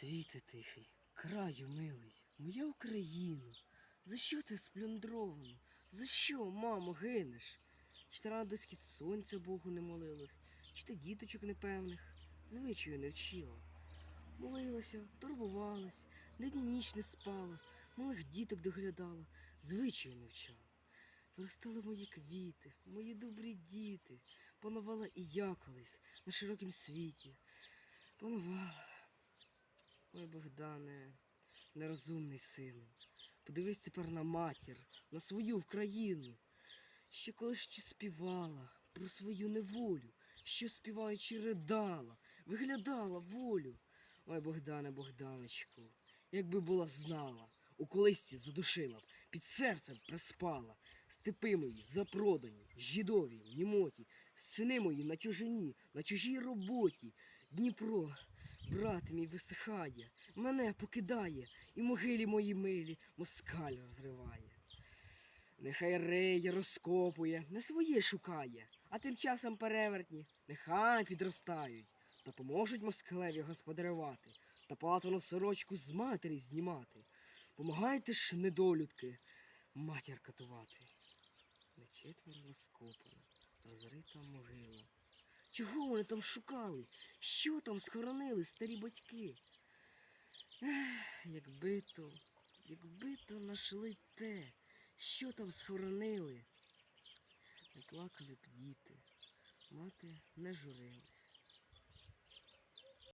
Світе тихий, краю милий, моя Україна, за що ти сплюндровано? За що, мамо, гинеш? Чи ти рано до схід сонця Богу не молилась, чи ти діточок непевних, звичаю не вчила. Молилася, турбувалась, день і ніч не спала, малих діток доглядала, звичаю не вчала. Виростали мої квіти, мої добрі діти, панувала і я колись на широкім світі. Панувала. Ой, Богдане, нерозумний сину, подивись тепер на матір, на свою Вкраїну, що колись ще співала про свою неволю, що співаючи ридала, виглядала волю. Ой, Богдане, Богданочку, якби була знала, у колисці задушила б, під серцем приспала, степи мої запродані, жідові, німоті, сини мої на чужині, на чужій роботі, Дніпро, брат мій висихає, мене покидає, і могилі мої милі москаль розриває. Нехай реє розкопує, не своє шукає, а тим часом перевертні, нехай підростають, та поможуть москалеві господарювати, та патону сорочку з матері знімати. Помагайте ж, недолюдки, матір катувати. Не четверо розкопана, розрита могила. Чого вони там шукали? Що там схоронили старі батьки? Ех, якби то, якби то нашли те, що там схоронили. Не плакали б діти, мати не журилась.